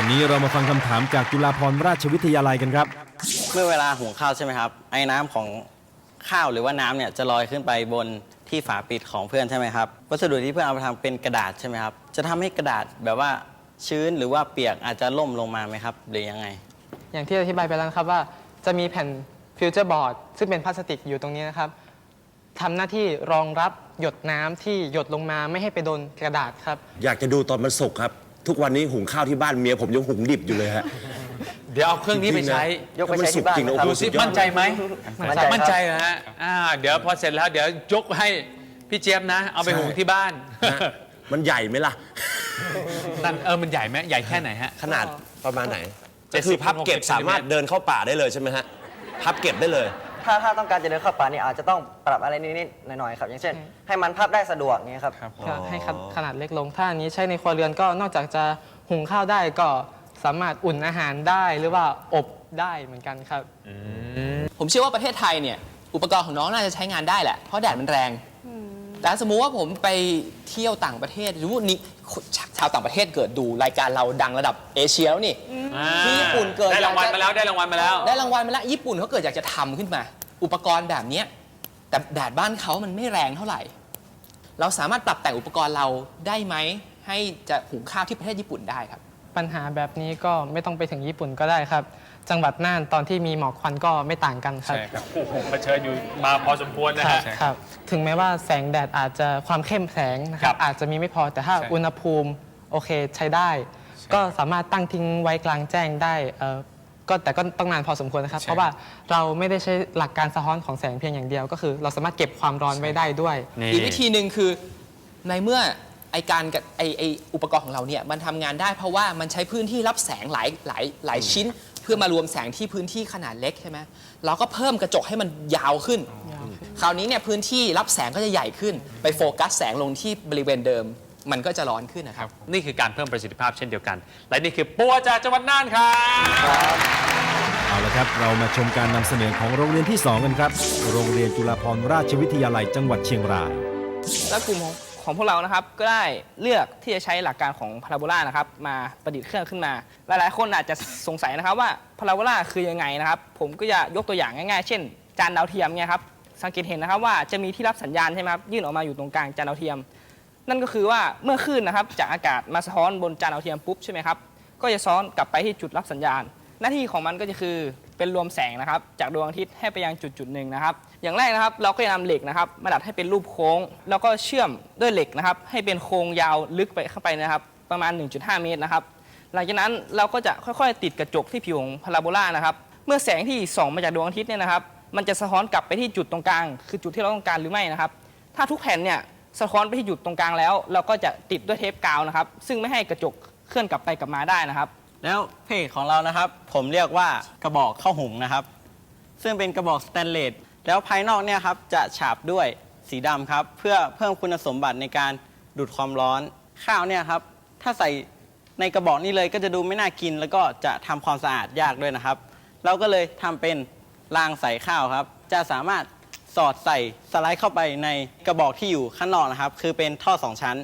อนนี้เรามาฟังคำถามจากจุฬาภรณราชวิทยาลัยกันครับ เมื่อเวลาหุงข้าวใช่ไหมครับ ไอ้น้ำของข้าวหรือว่าน้ำเนี่ยจะลอยขึ้นไปบนที่ฝาปิดของเพื่อนใช่ไหมครับ วัสดุที่เพื่อนเอาไปทำเป็นกระดาษใช่ไหมครับ จะทำให้กระดาษแบบว่าชื้นหรือว่าเปียกอาจจะล่มลงมาไหมครับ หรือยังไง อย่างที่อธิบายไปแล้วนะครับว่าจะมีแผ่นฟิวเจอร์บอร์ดซึ่งเป็นพลาสติกอยู่ตรงนี้นะครับทำหน้าที่รองรับหยดน้ำที่หยดลงมาไม่ให้ไปโดนกระดาษครับ อยากจะดูตอนมันสุกครับ ทุกวันนี้หุงข้าวที่บ้านเมียผมยังหุงดิบอยู่เลยฮะ เดี๋ยวเอาเครื่องนี้ไปใช้ ยกไปใช้ที่บ้านนะครับ ดูสิมั่นใจไหมมั่นใจครับ มั่นใจนะฮะอ่าเดี๋ยวพอเสร็จแล้วเดี๋ยวยกให้พี่เจี๊ยบนะ เอาไปหุงที่บ้าน นะมันใหญ่ไหมล่ะ นั่นเออมันใหญ่ไหมใหญ่แค่ไหนฮะ ขนาดประมาณไหน70ก็คือพับเก็บ60สามารถเดินเข้าป่าได้เลยใช่ไหมฮะ พับเก็บได้เลย ถ้าถ้าต้องการจะเดินเข้าป่านี่อาจจะต้องปรับอะไรนิดๆหน่อยๆครับ อย่างเช่น ให้มันพับได้สะดวกเงี้ยครับก็ให้ขนขนาดเล็กลง ถ้าอันนี้ใช้ในครัวเรือนก็นอกจากจะหุงข้าวได้ก็สามารถอุ่นอาหารได้หรือว่าอบได้เหมือนกันครับ ผมเชื่อว่าประเทศไทยเนี่ย อุปกรณ์ของน้องน่าจะใช้งานได้แหละ เพราะแดดมันแรง แต่สมมุติว่าผมไปเที่ยวต่างประเทศสมมตินี่ชาวต่างประเทศเกิดดูรายการเราดังระดับเอเชียแล้วนี่อ่าที่ญี่ปุ่นเกิดได้รางวัลอยากจะมาแล้วได้รางวัลมาแล้ว ได้รางวัลมาแล้วญี่ปุ่นเขาเกิดอยากจะทำขึ้นมา อุปกรณ์แบบเนี้ยแต่แดดบ้านเขามันไม่แรงเท่าไหร่ เราสามารถปรับแต่งอุปกรณ์เราได้ไหม ให้จะหุงข้าวที่ประเทศญี่ปุ่นได้ครับ ปัญหาแบบนี้ก็ไม่ต้องไปถึงญี่ปุ่นก็ได้ครับ จังหวัดน่านตอนที่มีหมอกควันก็ไม่ต่างกันครับ ใช่ครับโอ้โหเผชิญอยู่มาพอสมควรนะครัฮะบครับ ถึงแม้ว่าแสงแดดอาจจะความเข้มแสงนะคครัรับบอาจจะมีไม่พอแต่ถ้าใช่อุณหภูมิโอเคใช้ได้ ก็สามารถตั้งทิ้งไว้กลางแจ้งได้เอ่อ ก็แต่ก็ต้องนานพอสมควรนะครับ เพราะว่าเราไม่ได้ใช้หลักการสะท้อนของแสงเพียงอย่างเดียว ก็คือ เราสามารถเก็บความร้อนไว้ได้ด้วย นี่อีกวิธีหนึ่งคือในเมื่อไอการกับไอไออุปกรณ์ของเราเนี่ยมันทำงานได้เพราะว่ามันใช้พื้นที่รับแสงหลายหลายหลายชิ้น เพื่อมารวมแสงที่พื้นที่ขนาดเล็กใช่ไหมเราก็เพิ่มกระจกให้มันยาวขึ้น คราวนี้เนี่ยพื้นที่รับแสงก็จะใหญ่ขึ้น ไปโฟกัสแสงลงที่บริเวณเดิม มันก็จะร้อนขึ้นนะครับ นี่คือการเพิ่มประสิทธิภาพเช่นเดียวกัน และนี่คือปัวจากจังหวัดน่านครับ เอาละครับ เรามาชมการนำเสนอของโรงเรียนที่ 2 กันครับ โรงเรียนจุฬาภรณราชวิทยาลัยจังหวัดเชียงราย และกลุ่มของของพวกเรานะครับก็ได้เลือกที่จะใช้หลักการของพาราโบลานะครับมาประดิษฐ์เครื่องขึ้นมา หลายๆ คนอาจจะสงสัยนะครับว่าพาราโบลาคือยังไงนะครับผมก็จะยกตัวอย่างง่ายๆ เช่น จานดาวเทียมเนี่ยครับสังเกตเห็นนะครับว่าจะมีที่รับสัญญาณใช่ไหมครับยื่นออกมาอยู่ตรงกลางจานดาวเทียม นั่นก็คือว่าเมื่อคลื่นนะครับจากอากาศมาสะท้อนบนจานดาวเทียมปุ๊บใช่ไหมครับก็จะซ้อนกลับไปที่จุดรับสัญญาณ หน้าที่ของมันก็จะคือเป็นรวมแสงนะครับ จากดวงอาทิตย์ให้ไปยังจุดจุดหนึ่งนะครับ อย่างแรกนะครับเราก็จะนำเหล็กนะครับมาดัดให้เป็นรูปโค้ง แล้วก็เชื่อมด้วยเหล็กนะครับ ให้เป็นโค้งยาวลึกไปเข้าไปนะครับ ประมาณ 1.5 เมตรนะครับ หลังจากนั้นเราก็จะค่อยๆ ติดกระจกที่ผิวของพาราโบลานะครับ เมื่อแสงที่ส่องมาจากดวงอาทิตย์เนี่ยนะครับ มันจะสะท้อนกลับไปที่จุดตรงกลาง คือจุดที่เราต้องการหรือไม่นะครับ ถ้าทุกแผ่นเนี่ย สะท้อนไปที่จุดตรงกลางแล้ว เราก็จะติดด้วยเทปกาวนะครับ ซึ่งไม่ให้กระจกเคลื่อนกลับไปกลับมาได้นะครับ แล้วเพจของเรานะครับ ผมเรียกว่ากระบอกข้าวหุงนะครับ ซึ่งเป็นกระบอกสแตนเลสแล้วภายนอกเนี่ยครับจะฉาบด้วยสีดำครับ เพื่อเพิ่มคุณสมบัติในการดูดความร้อนข้าวเนี่ยครับ ถ้าใส่ในกระบอกนี้เลยก็จะดูไม่น่ากิน แล้วก็จะทำความสะอาดยากด้วยนะครับ เราก็เลยทำเป็นรางใส่ข้าวครับ จะสามารถ สอดใส่สไลด์เข้าไปในกระบอกที่อยู่ข้างนอกนะครับ คือเป็นท่อสองชั้น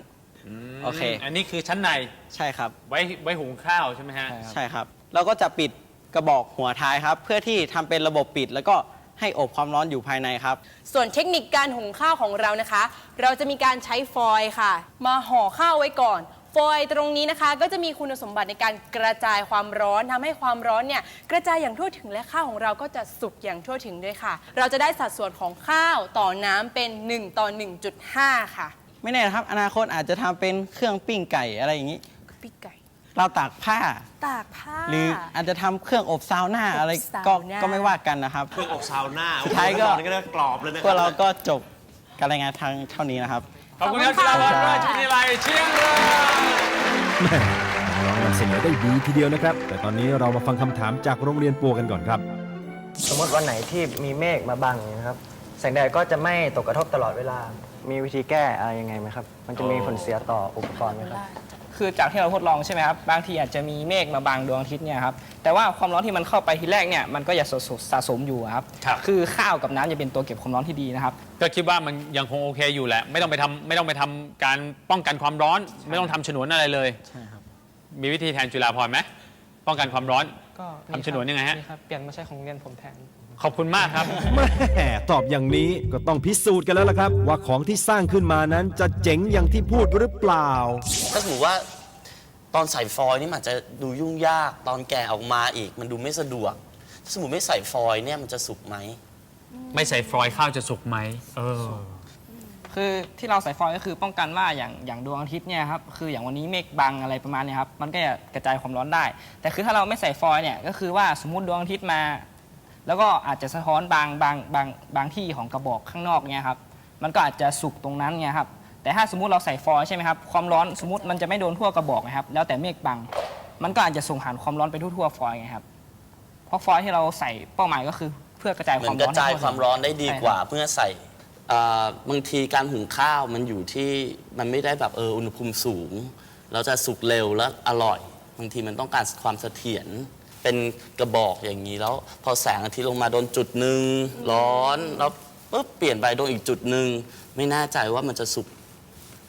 โอเค อันนี้คือชั้นในใช่ครับ ไว้ไว้หุงข้าวใช่ไหมฮะ ใช่ครับเราก็จะปิดกระบอกหัวท้ายครับ เพื่อที่ทำเป็นระบบปิด แล้วก็ให้อบความร้อนอยู่ภายในครับ ส่วนเทคนิคการหุงข้าวของเรานะคะ เราจะมีการใช้ฟอยล์ค่ะ มาห่อข้าวไว้ก่อน ฟอยล์ตรงนี้นะคะ ก็จะมีคุณสมบัติในการกระจายความร้อนทำให้ความร้อนเนี่ยกระจายอย่างทั่วถึงและข้าวของเราก็จะสุกอย่างทั่วถึงด้วยค่ะ เราจะได้สัดส่วนของข้าวต่อน้ำเป็น 1 ต่อ 1.5 ค่ะไม่แน่นะครับ อนาคตอาจจะทำเป็นเครื่องปิ้งไก่อะไรอย่างนี้ปิ๊กไก่ เราตากผ้า ตากผ้า หรืออาจจะทำเครื่องอบซาวน่าอะไรอบซาวก็น่า ก็ไม่ว่ากันนะครับ เครื่องอบซาวน่าสุดท้ายก็อุปรณ์ก็ได้กรอบเลยนะพวกเราก็จบการรายงานทางเท่านี้นะครับ ขอบคุณครับจุฬาภรณราชวิทยาลัยเชียงรายแม่น้องๆนำเสนอได้ดีทีเดียวนะครับ แต่ตอนนี้เรามาฟังคำถามจากโรงเรียนปัวกันก่อนครับ สมมติวันไหนที่มีเมฆมาบังอย่างนี้นะครับแสงแดดก็จะไม่ตกกระทบตลอดเวลา มีวิธีแก้อะไรยังไงไหมครับ มันจะมีผลเสียต่ออุปกรณ์ไหมครับ คือจากที่เราทดลองใช่ไหมครับบางทีอาจจะมีเมฆมาบังดวงอาทิตย์เนี่ยครับแต่ว่าความร้อนที่มันเข้าไปทีแรกเนี่ยมันก็จะสะสมสะสมอยู่ครับครับ คือข้าวกับน้ำจะเป็นตัวเก็บความร้อนที่ดีนะครับ ก็คิดว่ามันยังคงโอเคอยู่แหละ ไม่ต้องไปทำไม่ต้องไปทำการป้องกันความร้อน ไม่ต้องทำฉนวนอะไรเลยใช่ครับ มีวิธีแทนจุฬาพรณ์ไหมป้องกันความร้อน ก็ทำฉนวนยังไงฮะ มีครับ เปลี่ยนมาใช้ของโรงเรียนผมแทน ขอบคุณมากครับ แม่ตอบอย่างนี้ก็ต้องพิสูจน์กันแล้วล่ะครับ ว่าของที่สร้างขึ้นมานั้นจะเจ๋งอย่างที่พูดหรือเปล่า ถ้าสมมติว่าตอนใส่ฟอยล์นี่มันอาจจะดูยุ่งยากตอนแกะออกมาอีกมันดูไม่สะดวก ถ้าสมมติไม่ใส่ฟอยล์เนี่ยมันจะสุกไหม ไม่ใส่ฟลอยล์ข้าวจะสุกไหมเออ คือที่เราใส่ฟอยล์ก็คือป้องกันว่าอย่างอย่างดวงอาทิตย์เนี่ยครับคืออย่างวันนี้เมฆบังอะไรประมาณเนี้ครับมันก็จะกระจายความร้อนได้ แต่คือถ้าเราไม่ใส่ฟอยล์เนี่ยก็คือว่าสมมุติดวงอาทิตย์มา แล้วก็อาจจะสะท้อนบางบางบางบางที่ของกระบอกข้างนอกเนี่ยครับมันก็อาจจะสุกตรงนั้นไงครับแต่ถ้าสมมุติเราใส่ฟอยล์ใช่ไหมครับความร้อนสมมติมันจะไม่โดนทั่วกระบอกนะครับแล้วแต่เมฆบัง มันก็อาจจะส่งผ่านความร้อนไปทั่วๆฟอยล์ไงครับเพราะฟอยล์ที่เราใส่เป้าหมายก็คือ เพื่อกระจายเหคมือวามนกร้ระอนจายให้ทั่ความร้อนได้ดีกว่าใช่ครับเพื่อใส่อ่าบางทีการหุงข้าวมันอยู่ที่มันไม่ได้แบบเอออุณหภูมิสูงแล้วจะสุกเร็วและอร่อย บางทีมันต้องการความเสถียร เป็นกระบอกอย่างนี้แล้ว พอแสงอาทิตย์ลงมาโดนจุดหนึ่งร้อนแล้วปุ๊บเปลี่ยนไปโดนอีกจุดหนึ่งไม่แน่ใจว่ามันจะสุก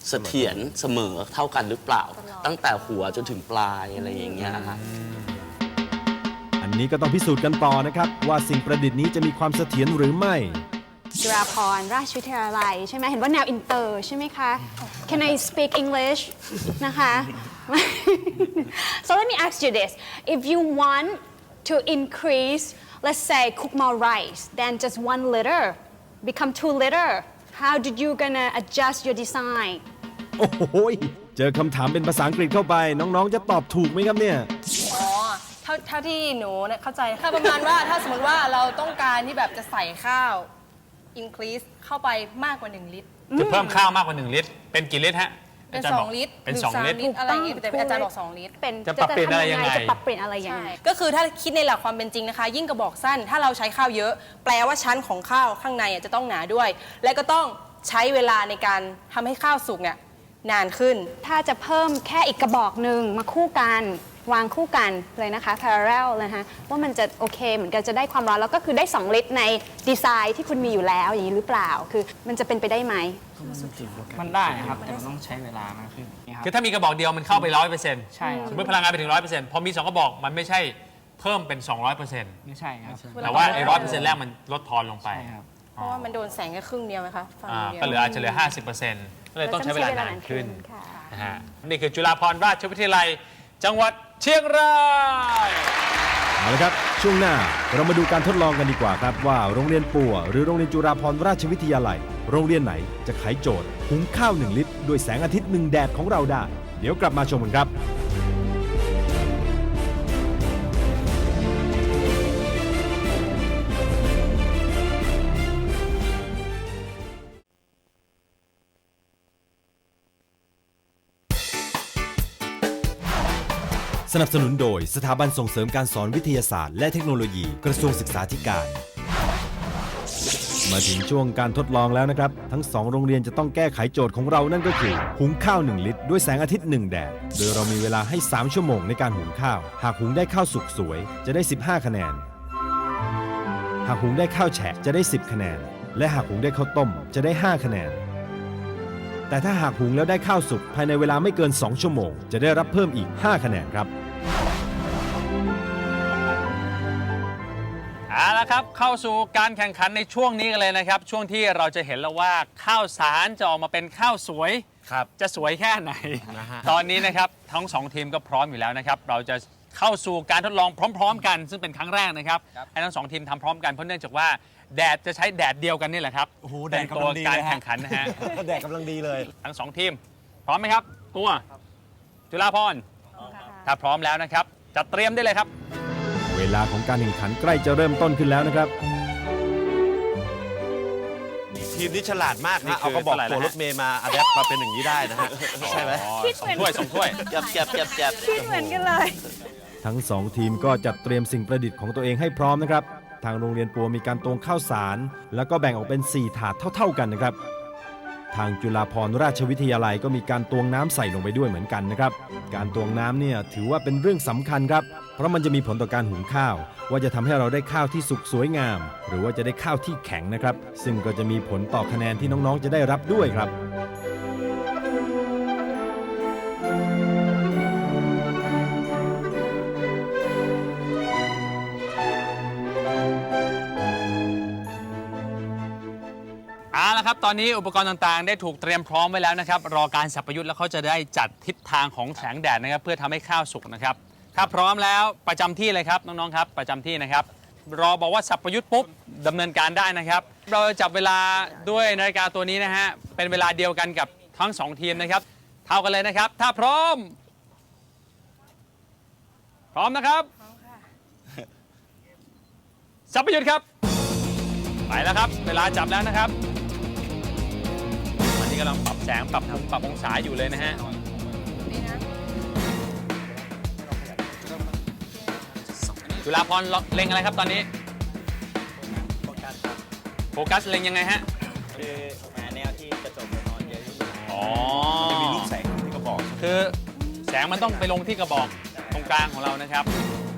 เสถียรเสมอเท่ากันหรือเปล่า ตั้งแต่หัวจนถึงปลายอะไรอย่างเงี้ยฮะอันนี้ก็ต้องพิสูจน์กันต่อนะครับ ว่าสิ่งประดิษฐ์นี้จะมีความเสถียรหรือไม่ จุฬาภรณ์ราชวิทยาลัย ใช่ไหมเห็นว่าแนวอินเตอร์ใช่ไหมคะ Can I speak English นะคะ so let me ask you this if you want to increase let's say cook more rice than just one liter become two liter how did you gonna adjust your design โอ้โหยเจอคำถามเป็นภาษาอังกฤษเข้าไป น้องๆ จะตอบถูกไหมครับเนี่ย อ๋อเท่าเท่าที่หนูเนี่ยเข้าใจค่ะประมาณว่าถ้าสมมติว่าเราต้องการที่แบบจะใส่ข้าว increase เข้าไปมากกว่า 1 ลิตร จะเพิ่มข้าวมากกว่า 1 ลิตร เป็นกี่ลิตรฮะ เป็นาจารย์บก2ลิตรเป็นหรือ2สามลิตรลิตรอะไรอย่างงี้แต่อาจารย์บอก2ลิตร เป็นจะปรับเปลี่ยนอะไรยังไง จะปรับเปลี่ยนอะไรยังใช่ไง ก็คือถ้าคิดในหลักความเป็นจริงนะคะ ยิ่งกระบอกสั้น ถ้าเราใช้ข้าวเยอะ แปลว่าชั้นของข้าวข้างในอะจะต้องหนาด้วย และก็ต้องใช้เวลาในการทำให้ข้าวสุกเนี่ยนานขึ้น ถ้าจะเพิ่มแค่อีกกระบอกหนึ่งมาคู่กัน วางคู่กันเลยนะคะ parallel เลยนะคะว่ามันจะโอเคเหมือนกันจะได้ความร้อนแล้วก็คือได้ 2 ลิตรในดีไซน์ที่คุณมีอยู่แล้วอย่างนี้หรือเปล่า คือมันจะเป็นไปได้ไหม มันได้ครับแต่มันต้องใช้เวลามากขึ้นนี่ครับ คือถ้ามีกระบอกเดียวมันเข้าไปร้อยเปอร์เซ็นต์ใช่ครับ สมมติพลังงานไปถึงร้อยเปอร์เซ็นต์พอมีสองกระบอกมันไม่ใช่เพิ่มเป็น200เปอร์เซ็นต์ไม่ใช่ครับแต่ว่าไอ้ร้อยเปอร์เซ็นต์แรกมันลดทอนลงไปใช่ครับเพราะว่ามันโดนแสงแค่ครึ่งเดียวไหมคะฝั่งอ่าเดียวก็เหลืออาจจะเหลือ50เปอร์เซ็นต์ก็เลยต้องใช้เวลานานขึ้น ค่ะ นะฮะนี่คือจุฬาภรณราชวิทยาลัย จังหวัด เชียงรายเอาละครับ ช่วงหน้าเรามาดูการทดลองกันดีกว่าครับ ว่าโรงเรียนปัว หรือโรงเรียนจุฬาภรณราชวิทยาลัย โรงเรียนไหนจะไขโจทย์ หุงข้าว 1 ลิตร ด้วยแสงอาทิตย์หนึ่งแดดของเราได้ เดี๋ยวกลับมาชมกันครับ สนับสนุนโดยสถาบันส่งเสริมการสอนวิทยาศาสตร์และเทคโนโลยีกระทรวงศึกษาธิการ มาถึงช่วงการทดลองแล้วนะครับ ทั้งสองโรงเรียนจะต้องแก้ไขโจทย์ของเรานั่นก็คือ หุงข้าว 1 ลิตร ด้วยแสงอาทิตย์ 1 แดด โดยเรามีเวลาให้ 3 ชั่วโมงในการหุงข้าว หากหุงได้ข้าวสุกสวย จะได้ 15 คะแนน หากหุงได้ข้าวแฉะจะได้ 10 คะแนน และหากหุงได้ข้าวต้มจะได้ 5 คะแนน แต่ถ้าหากหุงแล้วได้ข้าวสุกภายในเวลาไม่เกิน 2 ชั่วโมง จะได้รับเพิ่มอีก 5 คะแนนครับ เอาละครับเข้าสู่การแข่งขันในช่วงนี้กันเลยนะครับ ช่วงที่เราจะเห็นแล้วว่าข้าวสารจะออกมาเป็นข้าวสวย ครับ จะสวยแค่ไหน นะฮะ ตอนนี้นะครับทั้งสองทีมก็พร้อมอยู่แล้วนะครับ เราจะเข้าสู่การทดลองพร้อม ๆ กัน ซึ่งเป็นครั้งแรกนะครับให้ทั้งสองทีมทำพร้อมกันเพราะเนื่องจากว่าแดดจะใช้แดดเดียวกันนี่แหละครับโอ้โหเป็นแดดกำลัตัวงดีการเลยฮะ แข่งขันนะฮะ แดดกำลังดีเลย ทั้งสองทีม พร้อมไหมครับตัวจุฬาพร ถ้าพร้อมแล้วนะครับจะเตรียมได้เลยครับ เวลาของการแข่งขันใกล้จะเริ่มต้นขึ้นแล้วนะครับ ทีมนี้ฉลาดมากนี่นะคือเอากระบอกเท่าไหร่ตัวแล้วรฮะถเมย์มาอัดแอปมาเป็นอย่างนี้ได้นะฮะ ใช่ไหมอ๋อสองถ้วยสองถ้วยเก็บเก็บเก็บเก็บคิดเหมือนกันเลย ทั้งสองทีมก็จัดเตรียมสิ่งประดิษฐ์ของตัวเองให้พร้อมนะครับ ทางโรงเรียนปัวมีการตวงข้าวสาร แล้วก็แบ่งออกเป็น 4 ถาดเท่า ๆกันนะครับ ทางจุฬาภรณราชวิทยาลัยก็มีการตวงน้ำใส่ลงไปด้วยเหมือนกันนะครับ การตวงน้ำเนี่ยถือว่าเป็นเรื่องสำคัญครับ เพราะมันจะมีผลต่อการหุงข้าว ว่าจะทำให้เราได้ข้าวที่สุกสวยงาม หรือว่าจะได้ข้าวที่แข็งนะครับ ซึ่งก็จะมีผลต่อคะแนนที่น้องๆจะได้รับด้วยครับ ตอนนี้อุปกรณ์ต่างๆ ได้ถูกเตรียมพร้อมไว้แล้วนะครับ รอการสับประยุทธ์แล้วเขาจะได้จัดทิศทางของแสงแดดนะครับ เพื่อทำให้ข้าวสุกนะครับ ถ้าพร้อมแล้วประจำที่เลยครับน้องๆครับประจำที่นะครับ รอบอกว่าสับประยุทธ์ปุ๊บดำเนินการได้นะครับ เราจะจับเวลาด้วยนาฬิกาตัวนี้นะฮะเป็นเวลาเดียวกันกับทั้งสองทีมนะครับ เท่ากันเลยนะครับ ถ้าพร้อม พร้อมนะครับ สับประยุทธ์ครับ ไปแล้วครับ เวลาจับแล้วนะครับ นนี้กำลังปรับแสงปรับมุมปรับองศาอยู่เลยนะฮะจุฬาพรเล็งอะไรครับตอนนี้โฟกัสเล็งยังไงฮะคือหาแนวที่กระจกสะท้อนเยอะที่สุดอ๋อมีลูกแสงที่กระบอก คือแสงมันต้องไปลงที่กระบอกตรงกลางของเรานะครับ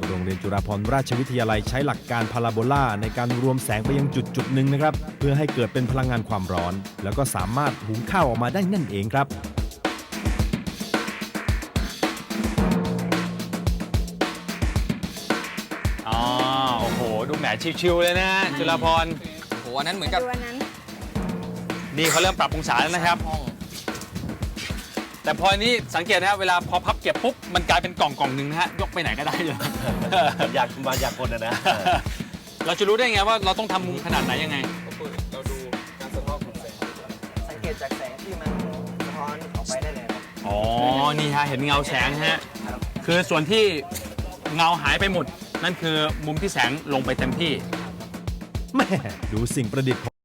โรงเรียนจุฬาภรณราชวิทยาลัยใช้หลักการพาราโบลาในการรวมแสงไปยังจุดจุดหนึ่งนะครับ เพื่อให้เกิดเป็นพลังงานความร้อน แล้วก็สามารถหุงข้าวออกมาได้นั่นเองครับอ๋อโอ้โห ดูแหมชิวๆเลยนะฮะจุฬาพรโอ้โหอันนั้นเหมือนกับ ดูอันนั้น นี่เขาเริ่มปรับองศาแล้วนะครับ ห้อง แต่พอนี้สังเกตนะครับเวลาพอพับเก็บปุ๊บมันกลายเป็นกล่องกล่องหนึ่งนะฮะยกไปไหนก็ได้เลยอยากมาอยากคนนะนะเราจะรู้ได้ไงว่าเราต้องทำมุมขนาดไหนยังไงสังเกตจากแสงที่มันสะท้อนออกไปได้เลยครับอ๋อ นี่ฮะ เห็นเงาแสงฮะคือส่วนที่เงาหายไปหมด นั่นคือมุมที่แสงลงไปเต็มที่ แม่ดูสิ่งประดิษฐ์ของ